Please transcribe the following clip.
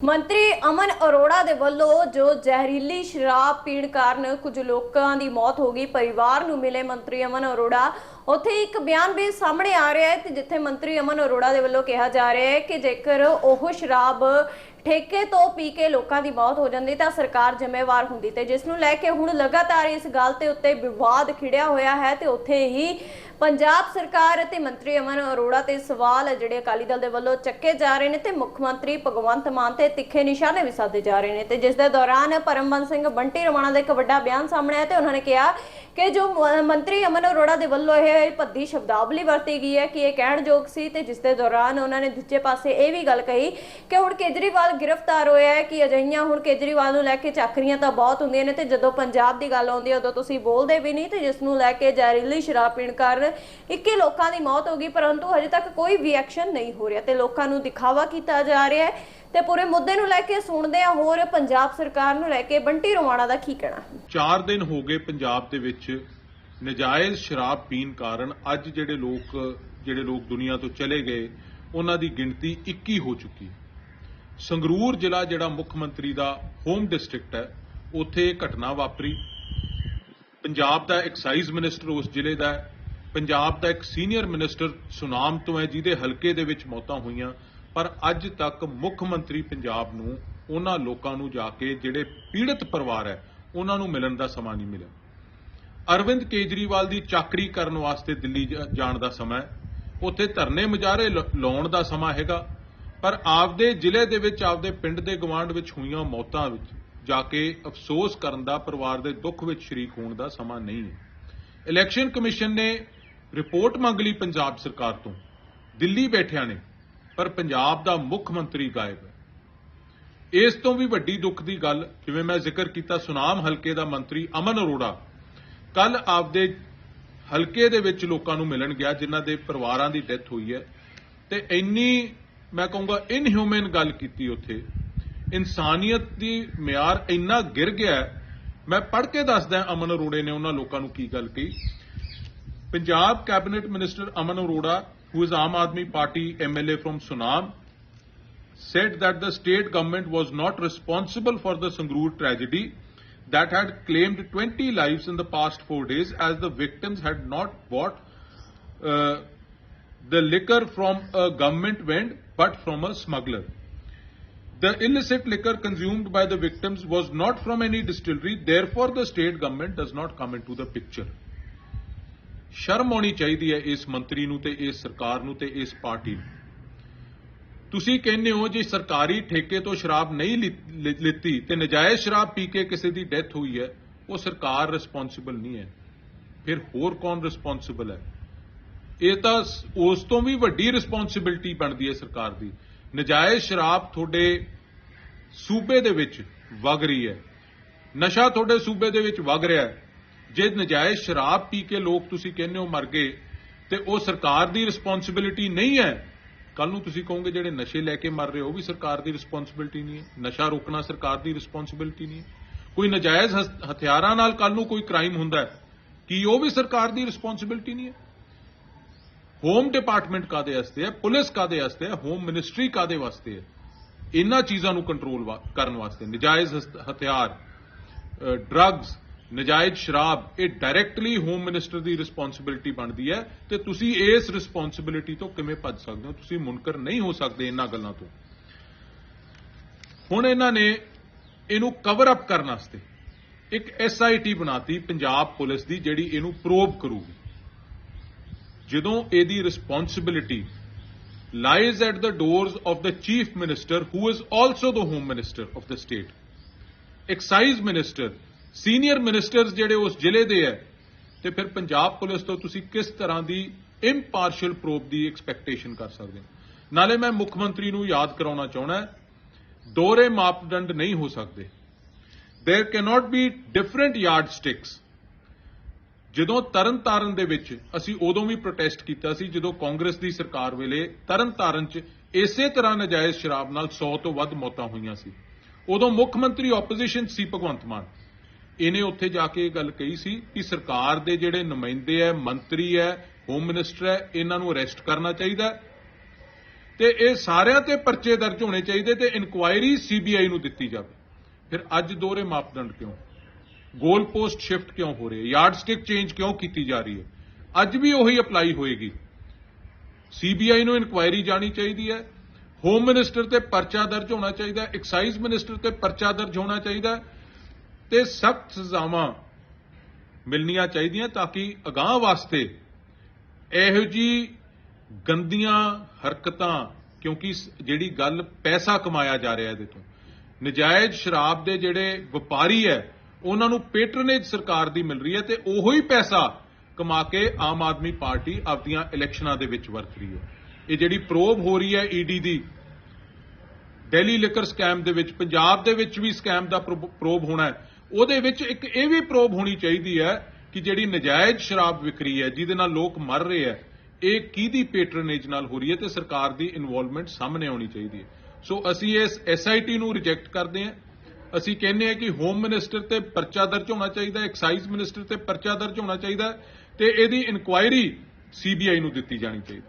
ਮੰਤਰੀ ਅਮਨ ਅਰੋੜਾ ਦੇ ਵੱਲੋਂ ਜੋ ਜ਼ਹਿਰੀਲੀ ਸ਼ਰਾਬ ਪੀਣ ਕਾਰਨ ਕੁਝ ਲੋਕਾਂ ਦੀ ਮੌਤ ਹੋ ਗਈ, ਪਰਿਵਾਰ ਨੂੰ ਮਿਲੇ ਮੰਤਰੀ ਅਮਨ ਅਰੋੜਾ। ਉੱਥੇ ਇੱਕ ਬਿਆਨ ਵੀ ਸਾਹਮਣੇ ਆ ਰਿਹਾ ਹੈ ਤੇ ਜਿੱਥੇ ਮੰਤਰੀ ਅਮਨ ਅਰੋੜਾ ਦੇ ਵੱਲੋਂ ਕਿਹਾ ਜਾ ਰਿਹਾ ਹੈ ਕਿ ਜੇਕਰ ਉਹ ਸ਼ਰਾਬ ਠੇਕੇ ਤੋਂ ਪੀ ਕੇ ਲੋਕਾਂ ਦੀ ਮੌਤ ਹੋ ਜਾਂਦੀ ਤਾਂ ਸਰਕਾਰ ਜ਼ਿੰਮੇਵਾਰ ਹੁੰਦੀ ਤੇ ਜਿਸ ਨੂੰ ਲੈ ਕੇ ਹੁਣ ਲਗਾਤਾਰ ਇਸ ਗੱਲ ਤੇ ਉੱਤੇ ਵਿਵਾਦ ਖਿੜਿਆ ਹੋਇਆ ਹੈ ਤੇ ਉੱਥੇ ਹੀ ਪੰਜਾਬ ਸਰਕਾਰ ਅਤੇ ਮੰਤਰੀ ਅਮਨ ਅਰੋੜਾ ਤੇ ਸਵਾਲ ਜਿਹੜੇ ਅਕਾਲੀ ਦਲ ਦੇ ਵੱਲੋਂ ਚੱਕੇ ਜਾ ਰਹੇ ਨੇ ਤੇ ਮੁੱਖ ਮੰਤਰੀ ਭਗਵੰਤ ਮਾਨ ਤੇ ਤਿੱਖੇ ਨਿਸ਼ਾਨੇ ਵੀ ਸਾਧੇ ਜਾ ਰਹੇ ਨੇ ਤੇ ਜਿਸ ਦੇ ਦੌਰਾਨ ਪਰਮਬੰਸ ਸਿੰਘ ਬੰਟੀ ਰਮਾਣਾ ਦਾ ਇੱਕ ਵੱਡਾ ਬਿਆਨ ਸਾਹਮਣੇ ਆਇਆ ਤੇ ਉਹਨਾਂ ਨੇ ਕਿਹਾ ਕਿ ਜੋ ਮੰਤਰੀ ਅਮਨ ਅਰੋੜਾ ਦੇ ਵੱਲੋਂ ਇਹ ਭੱਦੀ ਸ਼ਬਦਾਵਲੀ ਵਰਤੀ ਗਈ ਹੈ ਕਿ ਇਹ ਕਹਿਣਯੋਗ ਸੀ ਤੇ ਜਿਸ ਦੇ ਦੌਰਾਨ ਉਹਨਾਂ ਨੇ ਦੂਜੇ ਪਾਸੇ ਇਹ ਵੀ ਗੱਲ ਕਹੀ ਕਿ ਹੁਣ ਕੇਜਰੀਵਾਲ ਗ੍ਰਿਫਤਾਰ ਹੋਇਆ ਹੈ ਕਿ ਅਜਿਹੀਆਂ ਹੁਣ ਕੇਜਰੀਵਾਲ ਨੂੰ ਲੈ ਕੇ ਚਾਕਰੀਆਂ ਤਾਂ ਬਹੁਤ ਹੁੰਦੀਆਂ ਨੇ ਤੇ ਜਦੋਂ ਪੰਜਾਬ ਦੀ ਗੱਲ ਆਉਂਦੀ ਹੈ ਉਦੋਂ ਤੁਸੀਂ ਬੋਲਦੇ ਵੀ ਨਹੀਂ ਤੇ ਜਿਸ ਨੂੰ ਲੈ ਕੇ ਜ਼ਹਿਰੀਲੀ ਸ਼ਰਾਬ ਪੀਣ ਕਾਰਨ 21 ਲੋਕਾਂ ਦੀ ਮੌਤ ਹੋ ਗਈ, ਪਰੰਤੂ ਹਜੇ ਤੱਕ ਕੋਈ ਵੀ ਐਕਸ਼ਨ ਨਹੀਂ ਹੋ ਰਿਹਾ ਤੇ ਲੋਕਾਂ ਨੂੰ ਦਿਖਾਵਾ ਕੀਤਾ ਜਾ ਰਿਹਾ ਹੈ। ਤੇ ਪੂਰੇ ਮੁੱਦੇ ਨੂੰ ਲੈ ਕੇ ਸੁਣਦੇ ਆ ਹੋਰ ਪੰਜਾਬ ਸਰਕਾਰ ਨੂੰ ਲੈ ਕੇ। ਬੰਟੀ ਰੋਵਾਣਾ ਦਾ ਕੀ ਕਹਿਣਾ? ਹੈ 4 ਦਿਨ ਹੋ ਗਏ ਪੰਜਾਬ ਦੇ ਵਿੱਚ ਨਜਾਇਜ਼ ਸ਼ਰਾਬ ਪੀਣ ਕਾਰਨ ਅੱਜ ਜਿਹੜੇ ਲੋਕ ਜਿਹੜੇ ਲੋਕ ਦੁਨੀਆ ਤੋਂ ਚਲੇ ਗਏ, ਉਹਨਾਂ ਦੀ ਗਿਣਤੀ 21 ਹੋ ਚੁੱਕੀ ਸੰਗਰੂਰ ਜ਼ਿਲ੍ਹਾ ਜਿਹੜਾ ਮੁੱਖ ਮੰਤਰੀ ਦਾ ਹੋਮ ਡਿਸਟ੍ਰਿਕਟ ਹੈ, ਉੱਥੇ ਇਹ ਘਟਨਾ ਵਾਪਰੀ। ਪੰਜਾਬ ਦਾ ਐਕਸਾਈਜ਼ ਮਿਨਿਸਟਰ ਉਸ ਜ਼ਿਲ੍ਹੇ ਦਾ ਹੈ। ਪੰਜਾਬ ਦਾ ਇੱਕ ਸੀਨੀਅਰ ਮਿਨਿਸਟਰ ਸੁਨਾਮ ਤੋਂ ਹੈ, ਜਿਹਦੇ ਹਲਕੇ ਦੇ ਵਿੱਚ ਮੌਤਾਂ ਹੋਈਆਂ। ਪਰ ਅੱਜ ਤੱਕ ਮੁੱਖ ਮੰਤਰੀ ਪੰਜਾਬ ਨੂੰ, ਉਹਨਾਂ ਲੋਕਾਂ ਨੂੰ ਜਾ ਕੇ ਜਿਹੜੇ ਪੀੜਤ ਪਰਿਵਾਰ ਹੈ, ਉਹਨਾਂ ਨੂੰ ਮਿਲਣ ਦਾ ਸਮਾਂ ਨਹੀਂ ਮਿਲਿਆ। ਅਰਵਿੰਦ ਕੇਜਰੀਵਾਲ ਦੀ ਚਾਕਰੀ ਕਰਨ ਵਾਸਤੇ ਦਿੱਲੀ ਜਾਣ ਦਾ ਸਮਾਂ ਹੈ। ਉੱਥੇ ਧਰਨੇ ਮੁਜ਼ਾਹਰੇ ਲਾਉਣ ਦਾ ਸਮਾਂ ਹੈਗਾ। ਪਰ ਆਪਦੇ ਜ਼ਿਲ੍ਹੇ ਦੇ ਵਿੱਚ, ਆਪਦੇ ਪਿੰਡ ਦੇ ਗਵਾਂਢ ਵਿੱਚ ਹੋਈਆਂ ਮੌਤਾਂ ਵਿੱਚ ਜਾ ਕੇ ਅਫਸੋਸ ਕਰਨ ਦਾ, ਪਰਿਵਾਰ ਦੇ ਦੁੱਖ ਵਿੱਚ ਸ਼ਰੀਕ ਹੋਣ ਦਾ ਸਮਾਂ ਨਹੀਂ ਹੈ। ਇਲੈਕਸ਼ਨ ਕਮਿਸ਼ਨ ਨੇ ਰਿਪੋਰਟ ਮੰਗ ਲਈ ਪੰਜਾਬ ਸਰਕਾਰ ਤੋਂ। ਦਿੱਲੀ ਬੈਠਿਆਂ ਨੇ ਪਰ ਪੰਜਾਬ ਦਾ ਮੁੱਖ ਮੰਤਰੀ ਗਾਇਬ ਹੈ। ਇਸ ਤੋਂ ਵੀ ਵੱਡੀ ਦੁੱਖ ਦੀ ਗੱਲ, ਜਿਵੇਂ ਮੈਂ ਜ਼ਿਕਰ ਕੀਤਾ ਸੁਨਾਮ ਹਲਕੇ ਦਾ ਮੰਤਰੀ ਅਮਨ ਅਰੋੜਾ ਕੱਲ ਆਪਦੇ ਹਲਕੇ ਦੇ ਵਿੱਚ ਲੋਕਾਂ ਨੂੰ ਮਿਲਣ ਗਿਆ, ਜਿਨ੍ਹਾਂ ਦੇ ਪਰਿਵਾਰਾਂ ਦੀ ਡੈਥ ਹੋਈ ਹੈ। ਤੇ ਇੰਨੀ, ਮੈਂ ਕਹੂੰਗਾ ਇਨਹਿਊਮਨ ਗੱਲ ਕੀਤੀ ਉੱਥੇ। ਇਨਸਾਨੀਅਤ ਦੀ ਮਿਆਰ ਇੰਨਾ ਗਿਰ ਗਿਆ ਮੈਂ ਪੜ੍ਹ ਕੇ ਦੱਸਦਾ ਅਮਨ ਅਰੋੜੇ ਨੇ ਉਹਨਾਂ ਲੋਕਾਂ ਨੂੰ ਕੀ ਗੱਲ ਕਹੀ। Punjab cabinet minister Aman Arora who is Aam Aadmi Party MLA from Sunam, said that the state government was not responsible for the Sangrur tragedy that had claimed 20 lives in the past four days as the victims had not bought uh, the liquor from a government vend but from a smuggler. The illicit liquor consumed by the victims was not from any distillery, therefore the state government does not come into the picture. ਸ਼ਰਮ ਆਉਣੀ ਚਾਹੀਦੀ ਹੈ ਇਸ ਮੰਤਰੀ ਨੂੰ ਤੇ ਇਸ ਸਰਕਾਰ ਨੂੰ ਤੇ ਇਸ ਪਾਰਟੀ ਨੂੰ। ਤੁਸੀਂ ਕਹਿੰਦੇ ਹੋ ਜੇ ਸਰਕਾਰੀ ਠੇਕੇ ਤੋਂ ਸ਼ਰਾਬ ਨਹੀਂ ਲਿੱਤੀ ਤੇ ਨਜਾਇਜ਼ ਸ਼ਰਾਬ ਪੀ ਕੇ ਕਿਸੇ ਦੀ ਡੈਥ ਹੋਈ ਹੈ, ਉਹ ਸਰਕਾਰ ਰਿਸਪੌਂਸਿਬਲ ਨਹੀਂ ਹੈ। ਫਿਰ ਹੋਰ ਕੌਣ ਰਿਸਪੌਂਸਿਬਲ ਹੈ? ਇਹ ਤਾਂ ਉਸ ਤੋਂ ਵੀ ਵੱਡੀ ਰਿਸਪੌਂਸਿਬਿਲਟੀ ਬਣਦੀ ਹੈ ਸਰਕਾਰ ਦੀ। ਨਜਾਇਜ਼ ਸ਼ਰਾਬ ਤੁਹਾਡੇ ਸੂਬੇ ਦੇ ਵਿੱਚ ਵਗ ਰਹੀ ਹੈ। ਨਸ਼ਾ ਤੁਹਾਡੇ ਸੂਬੇ ਦੇ ਵਿੱਚ ਵਗ ਰਿਹਾ ਹੈ। ਜੇ ਨਜਾਇਜ਼ ਸ਼ਰਾਬ ਪੀ ਕੇ ਲੋਕ ਤੁਸੀਂ ਕਹਿੰਦੇ ਹੋ ਮਰ ਗਏ, ਤੇ ਉਹ ਸਰਕਾਰ ਦੀ ਰਿਸਪੌਂਸਿਬਿਲਟੀ ਨਹੀਂ ਹੈ। ਕੱਲ ਨੂੰ ਤੁਸੀਂ ਕਹੋਗੇ ਜਿਹੜੇ ਨਸ਼ੇ ਲੈ ਕੇ ਮਰ ਰਹੇ, ਉਹ ਵੀ ਸਰਕਾਰ ਦੀ ਰਿਸਪੌਂਸਿਬਿਲਟੀ ਨਹੀਂ ਹੈ। ਨਸ਼ਾ ਰੋਕਣਾ ਸਰਕਾਰ ਦੀ ਰਿਸਪੌਂਸਿਬਿਲਟੀ ਨਹੀਂ ਹੈ। ਕੋਈ ਨਜਾਇਜ਼ ਹਥਿਆਰਾਂ ਨਾਲ ਕੱਲ ਨੂੰ ਕੋਈ ਕ੍ਰਾਈਮ ਹੁੰਦਾ ਹੈ, ਕੀ ਉਹ ਵੀ ਸਰਕਾਰ ਦੀ ਰਿਸਪੌਂਸਿਬਿਲਟੀ ਨਹੀਂ ਹੈ? ਹੋਮ ਡਿਪਾਰਟਮੈਂਟ ਕਾਦੇ ਵਾਸਤੇ ਹੈ? ਪੁਲਿਸ ਕਾਦੇ ਵਾਸਤੇ ਹੈ? ਹੋਮ ਮਿਨਿਸਟਰੀ ਕਾਦੇ ਵਾਸਤੇ ਹੈ? ਇਹਨਾਂ ਚੀਜ਼ਾਂ ਨੂੰ ਕੰਟਰੋਲ ਕਰਨ ਵਾਸਤੇ ਨਜਾਇਜ਼ ਹਥਿਆਰ ਡਰੱਗਸ ਨਜਾਇਜ਼ ਸ਼ਰਾਬ, ਇਹ ਡਾਇਰੈਕਟਲੀ ਹੋਮ ਮਿਨਿਸਟਰ ਦੀ ਰਿਸਪੌਂਸਿਬਿਲਟੀ ਬਣਦੀ ਹੈ ਤੇ ਤੁਸੀਂ ਇਸ ਰਿਸਪੌਂਸਿਬਿਲਟੀ ਤੋਂ ਕਿਵੇਂ ਭੱਜ ਸਕਦੇ ਹੋ? ਤੁਸੀਂ ਮੁਨਕਰ ਨਹੀਂ ਹੋ ਸਕਦੇ ਇਹਨਾਂ ਗੱਲਾਂ ਤੋਂ। ਹੁਣ ਇਹਨਾਂ ਨੇ ਇਹਨੂੰ ਕਵਰ ਅਪ ਕਰਨ ਵਾਸਤੇ ਇੱਕ ਐਸਆਈਟੀ ਬਣਾਤੀ ਪੰਜਾਬ ਪੁਲਿਸ ਦੀ, ਜਿਹੜੀ ਇਹਨੂੰ ਪ੍ਰੋਬ ਕਰੂਗੀ। ਜਦੋਂ ਇਹਦੀ responsibility lies at the doors of the chief minister, who is also the home minister of the state, excise minister senior ministers ਜਿਹੜੇ ਉਸ ਜ਼ਿਲ੍ਹੇ ਦੇ ਹੈ, ਤੇ ਫਿਰ ਪੰਜਾਬ ਪੁਲਿਸ ਤੋਂ ਤੁਸੀਂ ਕਿਸ ਤਰ੍ਹਾਂ ਦੀ ਇੰਪਾਰਸ਼ੀਅਲ ਪ੍ਰੋਬ ਦੀ ਐਕਸਪੈਕਟੇਸ਼ਨ ਕਰ ਸਕਦੇ ਹੋ? ਨਾਲੇ ਮੈਂ ਮੁੱਖ ਮੰਤਰੀ ਨੂੰ ਯਾਦ ਕਰਾਉਣਾ ਚਾਹਣਾ ਦੋਹਰੇ ਮਾਪਦੰਡ ਨਹੀਂ ਹੋ ਸਕਦੇ। There cannot be different yardsticks ਜਦੋਂ ਤਰਨਤਾਰਨ ਦੇ ਵਿੱਚ ਅਸੀਂ ਉਦੋਂ ਵੀ ਪ੍ਰੋਟੈਸਟ ਕੀਤਾ ਸੀ, ਜਦੋਂ ਕਾਂਗਰਸ ਦੀ ਸਰਕਾਰ ਵੇਲੇ ਤਰਨਤਾਰਨ 'ਚ ਇਸੇ ਤਰ੍ਹਾਂ ਨਜਾਇਜ਼ ਸ਼ਰਾਬ ਨਾਲ 100 ਤੋਂ ਵੱਧ ਮੌਤਾਂ ਹੋਈਆਂ ਸੀ। ਉਦੋਂ ਮੁੱਖ ਮੰਤਰੀ ਆਪੋਜੀਸ਼ਨ ਸੀ ਭਗਵੰਤ ਮਾਨ। ਇਹਨੇ ਉੱਥੇ ਜਾ ਕੇ ਇਹ ਗੱਲ ਕਹੀ ਸੀ ਕਿ ਸਰਕਾਰ ਦੇ ਜਿਹੜੇ ਨੁਮਾਇੰਦੇ ਹੈ ਮੰਤਰੀ ਹੈ ਹੋਮ ਮਿਨਿਸਟਰ ਹੈ ਇਹਨਾਂ ਨੂੰ ਅਰੈਸਟ ਕਰਨਾ ਚਾਹੀਦਾ ਤੇ ਇਹ ਸਾਰਿਆਂ ਤੇ ਪਰਚੇ ਦਰਜ ਹੋਣੇ ਚਾਹੀਦੇ ਤੇ ਇਨਕੁਆਇਰੀ ਸੀਬੀਆਈ ਨੂੰ ਦਿੱਤੀ ਜਾਵੇ। ਫਿਰ ਅੱਜ ਦੋਹਰੇ ਮਾਪਦੰਡ ਕਿਉਂ? ਗੋਲ ਪੋਸਟ ਸ਼ਿਫਟ ਕਿਉਂ ਹੋ ਰਹੀ ਹੈ? ਯਾਰਡ ਸਟਿਕ ਚੇਂਜ ਕਿਉਂ ਕੀਤੀ ਜਾ ਰਹੀ ਹੈ? ਅੱਜ ਵੀ ਉਹੀ ਅਪਲਾਈ ਹੋਏਗੀ। ਸੀਬੀਆਈ ਨੂੰ ਇਨਕੁਆਇਰੀ ਜਾਣੀ ਚਾਹੀਦੀ ਹੈ। ਹੋਮ ਮਿਨਿਸਟਰ ਤੇ ਪਰਚਾ ਦਰਜ ਹੋਣਾ ਚਾਹੀਦਾ ਐਕਸਾਈਜ਼ ਮਿਨਿਸਟਰ ਤੇ ਪਰਚਾ ਦਰਜ ਹੋਣਾ ਚਾਹੀਦਾ ਤੇ ਸਖਤ ਸਜ਼ਾਵਾਂ ਮਿਲਣੀਆਂ ਚਾਹੀਦੀਆਂ ਤਾਂ ਕਿ ਅਗਾਹ ਵਾਸਤੇ ਇਹੋ ਜੀ ਗੰਦੀਆਂ ਹਰਕਤਾਂ, ਕਿਉਂਕਿ ਜਿਹੜੀ ਗੱਲ ਪੈਸਾ ਕਮਾਇਆ ਜਾ ਰਿਹਾ ਇਹਦੇ ਤੋਂ, ਨਜਾਇਜ਼ ਸ਼ਰਾਬ ਦੇ ਜਿਹੜੇ ਵਪਾਰੀ ਹੈ, ਉਹਨਾਂ ਨੂੰ ਪੇਟਰਨੇਜ ਸਰਕਾਰ ਦੀ ਮਿਲ ਰਹੀ ਹੈ ਤੇ ਉਹੋ ਹੀ ਪੈਸਾ ਕਮਾ ਕੇ ਆਮ ਆਦਮੀ ਪਾਰਟੀ ਆਪਦੀਆਂ ਇਲੈਕਸ਼ਨਾਂ ਦੇ ਵਿੱਚ ਵਰਤ ਰਹੀ ਹੈ। ਇਹ ਜਿਹੜੀ ਪ੍ਰੋਬ ਹੋ ਰਹੀ ਹੈ ਈਡੀ ਦੀ ਦਿੱਲੀ ਲਿਕਰ ਸਕੈਮ ਦੇ ਵਿੱਚ, ਪੰਜਾਬ ਦੇ ਵਿੱਚ ਵੀ ਸਕੈਮ ਦਾ ਪ੍ਰੋ- ਪ੍ਰੋਬ ਹੋਣਾ ਹੈ। ਉਹਦੇ ਵਿੱਚ ਇੱਕ ਇਹ ਵੀ ਪ੍ਰੋਬ ਹੋਣੀ ਚਾਹੀਦੀ ਹੈ ਕਿ ਜਿਹੜੀ ਨਜਾਇਜ਼ ਸ਼ਰਾਬ ਵਿਕਰੀ ਹੈ, ਜਿਹਦੇ ਨਾਲ ਲੋਕ ਮਰ ਰਹੇ ਹੈ, ਇਹ ਕਿਹਦੀ ਪੇਟਰਨੇਜ ਨਾਲ ਹੋ ਰਹੀ ਹੈ ਤੇ ਸਰਕਾਰ ਦੀ ਇਨਵੋਲਵਮੈਂਟ ਸਾਹਮਣੇ ਆਉਣੀ ਚਾਹੀਦੀ ਹੈ। ਸੋ ਅਸੀਂ ਇਸ ਐਸਆਈਟੀ ਨੂੰ ਰਿਜੈਕਟ ਕਰਦੇ ਹਾਂ। ਅਸੀਂ ਕਹਿੰਦੇ ਹਾਂ ਕਿ ਹੋਮ ਮਿਨਿਸਟਰ ਤੇ ਪਰਚਾ ਦਰਜ ਹੋਣਾ ਚਾਹੀਦਾ ਐਕਸਾਈਜ਼ ਮਿਨਿਸਟਰ ਤੇ ਪਰਚਾ ਦਰਜ ਹੋਣਾ ਚਾਹੀਦਾ ਹੈ ਤੇ ਇਹਦੀ ਇਨਕੁਆਇਰੀ ਸੀਬੀਆਈ ਨੂੰ ਦਿੱਤੀ ਜਾਣੀ ਚਾਹੀਦੀ ਹੈ।